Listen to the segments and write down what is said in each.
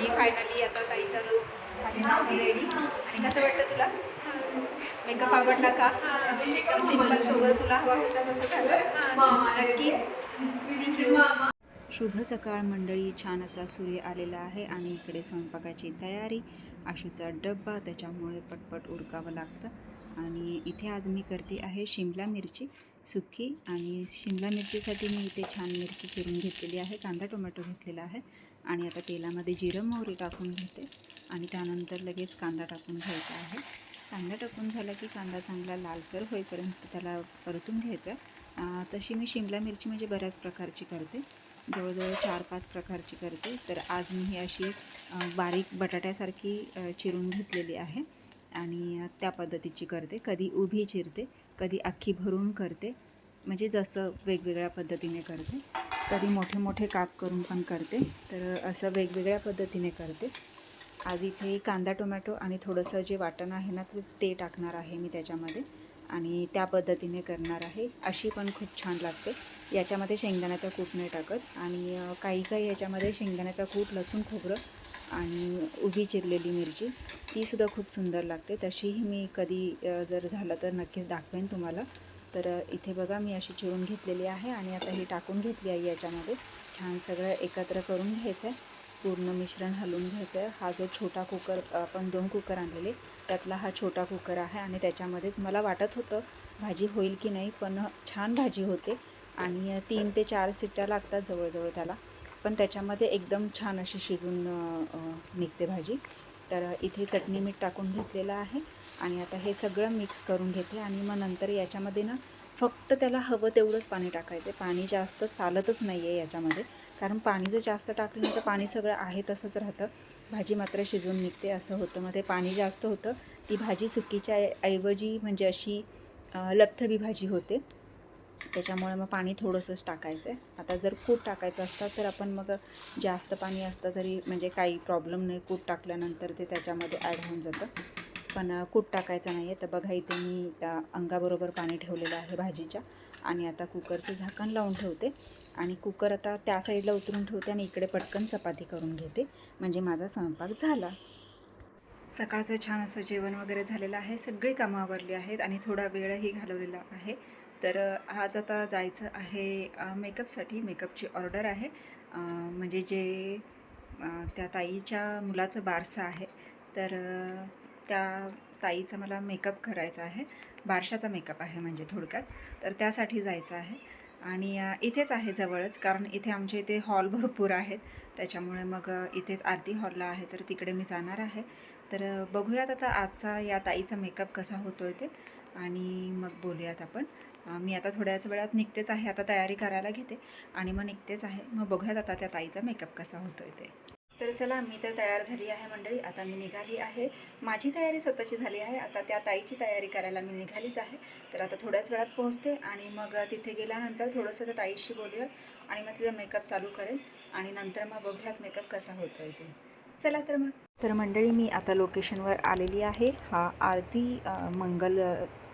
आणि फायनली आता ताईचा लुक झालेला आहे रेडी आणि कसं वाटतं तुला? मेकअप आवडला का? एकदम सिंपल सोबत तुला हवा होता तसं झालं? नक्की? शुभ सकाळ मंडळी. छान असा सूर्य आलेला आहे आणि इकडे स्वयंपाकाची तयारी. आशूचा डब्बा त्याच्यामुळे पटपट उरकावं लागतं. आणि इथे आज मी करते आहे शिमला मिरची सुकी आणि शिमला मिरचीसाठी मी इथे छान मिरची चिरून घेतलेली आहे. कांदा टोमॅटो घेतलेला आहे. आणि आता तेलामध्ये जिरं मोहरी टाकून घेते आणि त्यानंतर लगेच कांदा टाकून घ्यायचा आहे. कांदा टाकून झाला की कांदा चांगला लालसर होईपर्यंत त्याला परतून घ्यायचा. तशी मी शिमला मिरची म्हणजे बऱ्याच प्रकारची करते. जवळजवळ चार पाच प्रकारची करते. तर आज मी ही अशी बारीक बटाट्यासारखी चिरून घेतलेली आहे आणि त्या पद्धतीची करते. कधी उभी चिरते कधी अख्खी भरून करते. म्हणजे जसं वेगवेगळ्या पद्धतीने करते. कधी मोठे मोठे काप करून पण करते. तर असं वेगवेगळ्या पद्धतीने करते. आज इथे कांदा टोमॅटो आणि थोडंसं जे वाटण आहे ना ते ते टाकणार आहे मी त्याच्यामध्ये. आणि त्या पद्धतीने करणार आहे. अशी पण खूप छान लागते. याच्यामध्ये शेंगदाण्याचा कूट नाही टाकत. आणि काही काही याच्यामध्ये शेंगदाण्याचा कूट लसूण खोबरं आणि उभी चिरलेली मिरची तीसुद्धा खूप सुंदर लागते. तशीही मी कधी जर झालं तर नक्कीच दाखवेन तुम्हाला. तर इथे बघा मी अशी चिरून घेतलेली आहे आणि आता ही टाकून घेतली आहे याच्यामध्ये. छान सगळं एकत्र करून घ्यायचं आहे पूर्ण मिश्रण हलवून घ्यायचं आहे हा जो छोटा कुकर आपण दोन कुकर आणलेले त्यातला हा छोटा कुकर आहे आणि त्याच्यामध्येच मला वाटत होतं भाजी होईल की नाही पण छान भाजी होते आणि तीन ते चार सिट्ट्या लागतात जवळजवळ त्याला. पण त्याच्यामध्ये एकदम छान अशी शिजून निघते भाजी. तर इथे चटणी मीठ टाकून घेतलेलं आहे आणि आता हे सगळं मिक्स करून घेते आणि मग नंतर याच्यामध्ये ना फक्त त्याला हवं तेवढंच पाणी टाकायचं. पाणी जास्त चालतच नाही आहे याच्यामध्ये. कारण पाणी जर जास्त टाकलं तर पाणी सगळं आहे तसंच राहतं. भाजी मात्र शिजून निघते असं होतं. मग ते पाणी जास्त होतं. ती भाजी सुकीच्या ऐवजी म्हणजे अशी लथबी भाजी होते. त्याच्यामुळे मग पाणी थोडंसंच टाकायचं आहे आता जर कूट टाकायचं असतं तर आपण मग जास्त पाणी असतं तरी म्हणजे काही प्रॉब्लेम नाही. कूट टाकल्यानंतर ते त्याच्यामध्ये ॲड होऊन जातं. पण कूट टाकायचं नाही आहे तर बघा इथे मी त्या अंगाबरोबर पाणी ठेवलेलं आहे भाजीच्या. आणि आता कुकरचं झाकण लावून ठेवते. आणि कुकर आता त्या साईडला उतरून ठेवते आणि इकडे पटकन चपाती करून घेते. म्हणजे माझा स्वयंपाक झाला. सकाळचं छान असं जेवण वगैरे झालेलं आहे. सगळी कामं आवरली आहेत आणि थोडा वेळही घालवलेला आहे. तर आज आता जायचं आहे मेकअपसाठी. मेकअपची ऑर्डर आहे. म्हणजे जे त्या ताईच्या मुलाचं बारसं आहे. तर त्या ताईचा मला मेकअप करायचा आहे. बारशाचा मेकअप आहे म्हणजे थोडक्यात. तर त्यासाठी जायचं आहे. आणि इथेच आहे जवळच कारण इथे आमच्या इथे हॉल भरपूर आहेत. त्याच्यामुळे मग इथेच आरती हॉलला आहे तर तिकडे मी जाणार आहे. तर बघूयात आता आजचा या ताईचा मेकअप कसा होतो आहे ते. आणि मग बोलूयात आपण. मी आता थोड्याच वेळात निघतेच आहे आता तयारी करायला घेते. आणि मग निघतेच आहे. मग बघूयात आता त्या ताईचा मेकअप कसा होतो आहे ते. तर चला मी तर तयार झाली आहे मंडळी. आता मी निघाली आहे. माझी तयारी स्वतःची झाली आहे. आता त्या ताईची तयारी करायला मी निघालीच आहे. तर आता थोड्याच वेळात पोहोचते आणि मग तिथे गेल्यानंतर थोडंसं त्या ताईशी बोलूयात आणि मग तिचा मेकअप चालू करेन. आणि नंतर मग बघूयात मेकअप कसा होतो आहे ते. चला तर मग. तर मंडळी मी आता लोकेशनवर आलेली आहे. हा आरती मंगल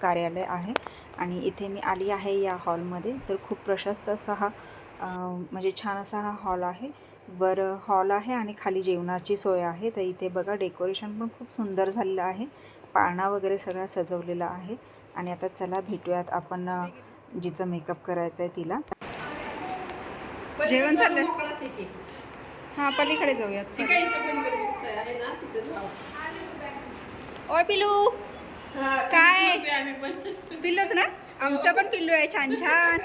कार्यालय आहे. आणि इथे मी आली आहे या हॉलमध्ये. तर खूप प्रशस्त असा हा म्हणजे छान असा हा हॉल आहे. वर हॉल आहे आणि खाली जेवणाची सोय आहे. तर इथे बघा डेकोरेशन पण खूप सुंदर झालेलं आहे. पाळणा वगैरे सगळा सजवलेला आहे. आणि आता चला भेटूयात आपण जिचं मेकअप करायचं आहे तिला. जेवण चाललंय? हां पलीकडे जाऊयात. चल. ओय पिलू! काय? पिल्लूच ना? आमचा पण पिल्लू आहे छान छान.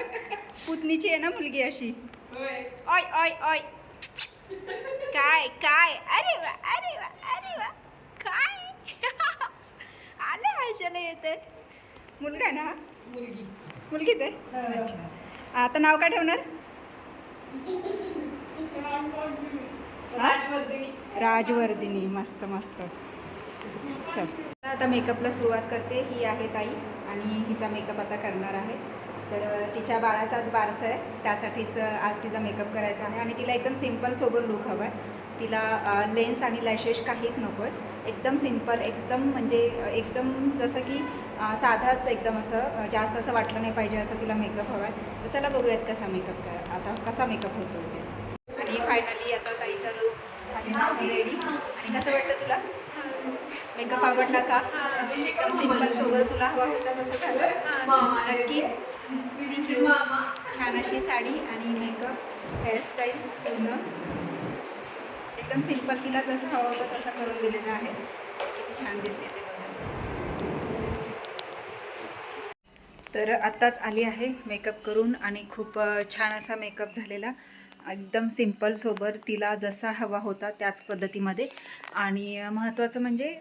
पुतणीची आहे ना मुलगी अशी. ओय ओय ओय. काय काय? अरे वा अरे वा अरे वा. काय? आले आयशाला येते मुलगा ना? हा? मुलगीच आहे? अच्छा. आता नाव काय ठेवणार? राजवर्धिनी. मस्त मस्त. चल. आता मेकअपला सुरुवात करते ही आहे ताई आणि हिचा मेकअप आता करणार आहे. तर तिच्या बाळाचा आज बारसं आहे त्यासाठीच आज तिचा मेकअप करायचा आहे आणि तिला एकदम सिंपल सोबत लुक हवा आहे. तिला लेन्स आणि लॅशेस काहीच नको आहेत. एकदम सिंपल एकदम म्हणजे एकदम जसं की साधाच एकदम असं जास्त असं वाटलं नाही पाहिजे असं तिला मेकअप हवा आहे. तर चला बघूयात कसा मेकअप कर आता कसा मेकअप होतो ते. आणि फायनली आता ताईचा लुक झालेला रेडी आणि कसं वाटतं तुला? मेकअप आवडला का एकदम सिंपल सोबर तुला हवा होता तसं झालं. नक्की. छान अशी साडी आणि मेकअप हेअरस्टाईल पूर्ण. एकदम सिंपल तिला जसं हवं होतं तसं करून दिलेलं आहे. किती छान दिसते ते बघा. तर आत्ताच आली आहे मेकअप करून आणि खूप छान असा मेकअप झालेला. एकदम सिंपल सोबर तिला जसा हवा होता त्याच पद्धतीमध्ये. आणि महत्त्वाचं म्हणजे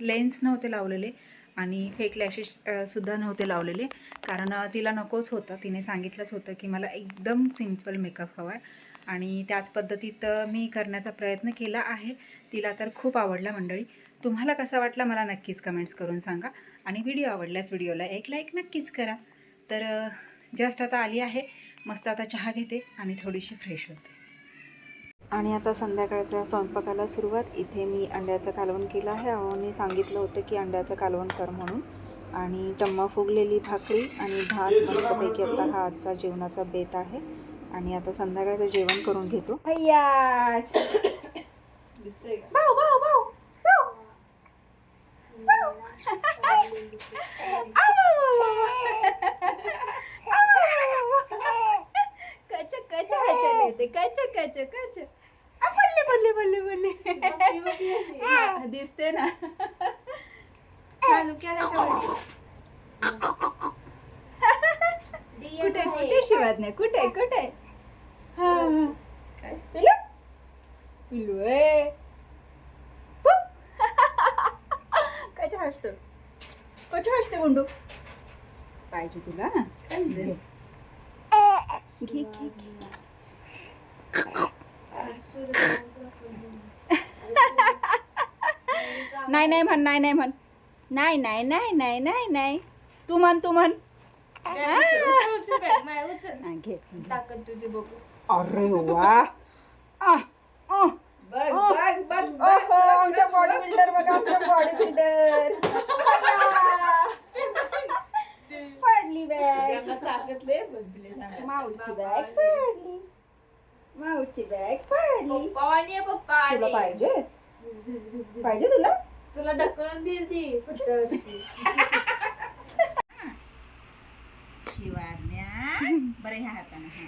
लेन्स नव्हते लावलेले आणि फेक लॅशेस सुद्धा नव्हते लावलेले. कारण तिला नकोच होतं. तिने सांगितलंच होतं की मला एकदम सिंपल मेकअप हवा आहे आणि त्याच पद्धतीत मी करण्याचा प्रयत्न केला आहे. तिला तर खूप आवडला मंडळी. तुम्हाला कसा वाटला मला नक्कीच कमेंट्स करून सांगा. आणि व्हिडिओ आवडल्यास व्हिडिओला एक लाईक नक्कीच करा. तर जस्ट आता आली आहे. मस्त आता चहा घेते आणि थोडीशी फ्रेश होते. आणि आता संध्याकाळच्या स्वयंपाकाला सुरुवात. इथे मी अंड्याचं कालवण केलं आहे. अहोनी सांगितलं होतं की अंड्याचं कालवण कर म्हणून. आणि टम्मा फुगलेली भाकरी आणि भात मस्तपैकी आता हा आजचा जेवणाचा बेत आहे. आणि आता संध्याकाळचं जेवण करून घेतो. भाऊ भाऊ भाऊ कच कच येते कच कच कच बल्ले बल्ले बल्ले बल्ले. दिसते ना. चालू केला कुठे कुठे शिवात नाही? कुठे कुठे. पिल्लू पिल्लू ए. कच हसतो कच हसते गुंडू? पाहिजे तुला घे घे घे. नाही नाही म्हण नाही नाही म्हण. नाही नाही नाही नाही नाही नाही. तू म्हण तू म्हण. हा, घे. ताकद तुझी बघू. अरे वा. बघ ओ, ओहो, आमच्या बॉडी बिल्डर बघा आमच्या बॉडी बिल्डर पडली बॅग माऊची बॅग पडली. माऊची बॅग पडली पप्पा आणि पप्पा तुला आले. पाहिजे? पाहिजे तुला? तुला ढकलून देईल ती. पुढच्या वर्षी शिवाज्ञा बरं ह्या हाताने हा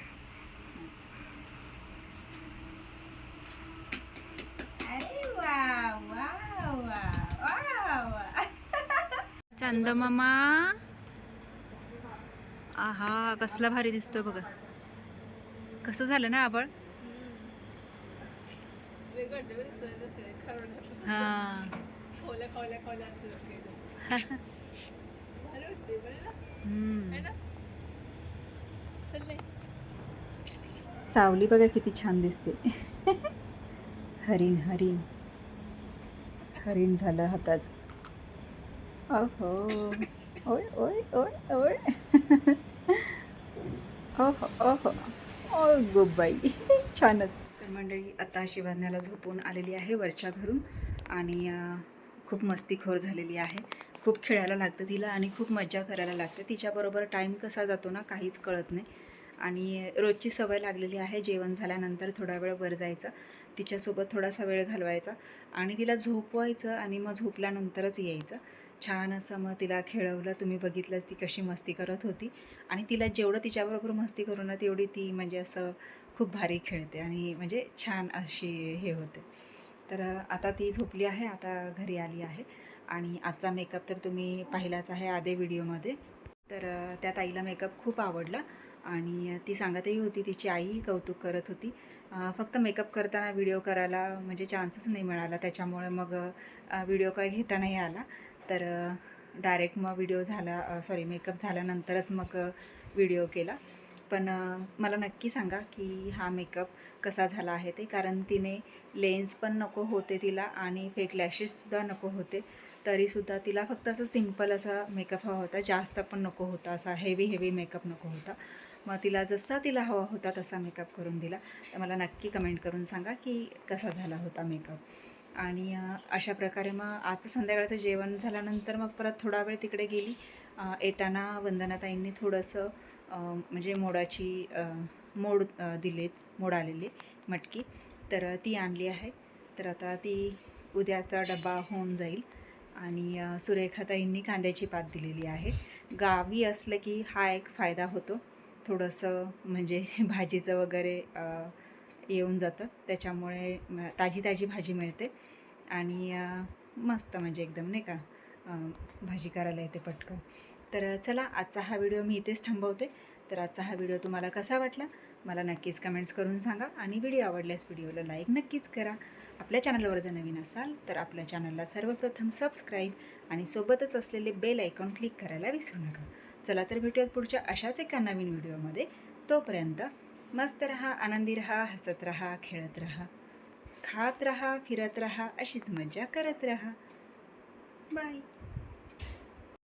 अरे वा वा वा वा वा. चंदमामा आहा कसला भारी दिसतो बघा. कसं झालं ना आबळ. सावली बघा किती छान दिसते. हरिण हरिण. हरिण झालं हाताच ओहो ओय ओय ओय ओय. ओहो ओहो ओय गोबाई छानच. तर मंडळी आता शिवान्याला झोपून आलेली आहे वरच्या घरून आणि खूप मस्तीखोर झालेली आहे. खूप खेळायला लागतं तिला आणि खूप मज्जा करायला लागते. तिच्याबरोबर टाईम कसा जातो ना काहीच कळत नाही. आणि रोजची सवय लागलेली आहे जेवण झाल्यानंतर थोडा वेळ वर जायचं तिच्यासोबत थोडासा वेळ घालवायचा आणि तिला झोपवायचं आणि मग झोपल्यानंतरच यायचं. छान असं मग तिला खेळवलं तुम्ही बघितलंच ती कशी मस्ती करत होती. आणि तिला जेवढं तिच्याबरोबर मस्ती करू ना तेवढी ती म्हणजे असं खूप भारी खेळते आणि म्हणजे छान अशी हे होते. तर आता ती झोपली आहे आता घरी आली आहे आणि आजचा मेकअप तर तुम्ही पाहिलाच आहे आधे व्हिडिओमध्ये. तर त्या ताईला मेकअप खूप आवडला आणि ती सांगतही होती तिची आई कौतुक करत होती. फक्त मेकअप करताना व्हिडिओ करायला म्हणजे चान्सच नाही मिळाला त्याच्यामुळे मग व्हिडिओ काय घेता नाही आला. तर डायरेक्ट मग व्हिडिओ झाला सॉरी मेकअप झाल्यानंतरच मग व्हिडिओ केला. पण मला नक्की सांगा की हा मेकअप कसा झाला आहे ते. कारण तिने लेन्स पण नको होते तिला आणि फेक लॅशेससुद्धा नको होते. तरीसुद्धा तिला फक्त असं सिंपल असा मेकअप हवा होता. जास्त पण नको होता. असा हेवी हेवी मेकअप नको होता. मग तिला जसा तिला हवा होता तसा मेकअप करून दिला. तर मला नक्की कमेंट करून सांगा की कसा झाला होता मेकअप. आणि अशा प्रकारे मग आजचं संध्याकाळचं जेवण झाल्यानंतर मग परत थोडा वेळ तिकडे गेली. येताना वंदनाताईंनी थोडंसं म्हणजे मोडाची मोड दिलेत मोड आलेले मटकी. तर ती आणली आहे. तर आता ती उद्याचा डबा होऊन जाईल. आणि सुरेखाताईंनी कांद्याची पात दिलेली आहे. गावी असलं की हा एक फायदा होतो. थोडंसं म्हणजे भाजीचं वगैरे येऊन जातं. त्याच्यामुळे ताजी ताजी भाजी मिळते. आणि मस्त म्हणजे एकदम नाही का भाजी करायला येते पटकन. तर चला आजचा हा व्हिडिओ मी इथेच थांबवते. तर आजचा हा व्हिडिओ तुम्हाला कसा वाटला? मला नक्कीच कमेंट्स करून सांगा आणि व्हिडिओ आवडल्यास व्हिडिओला लाईक नक्कीच करा. आपल्या चॅनलवर जर नवीन असाल तर आपल्या चॅनलला सर्वप्रथम सबस्क्राईब आणि सोबतच असलेले बेल आयकॉन क्लिक करायला विसरू नका. चला तर भेटूयात पुढच्या अशाच एका नवीन व्हिडिओमध्ये तोपर्यंत मस्त रहा आनंदी रहा हसत रहा खेळत रहा खात रहा फिरत रहा अशीच मज्जा करत रहा. बाय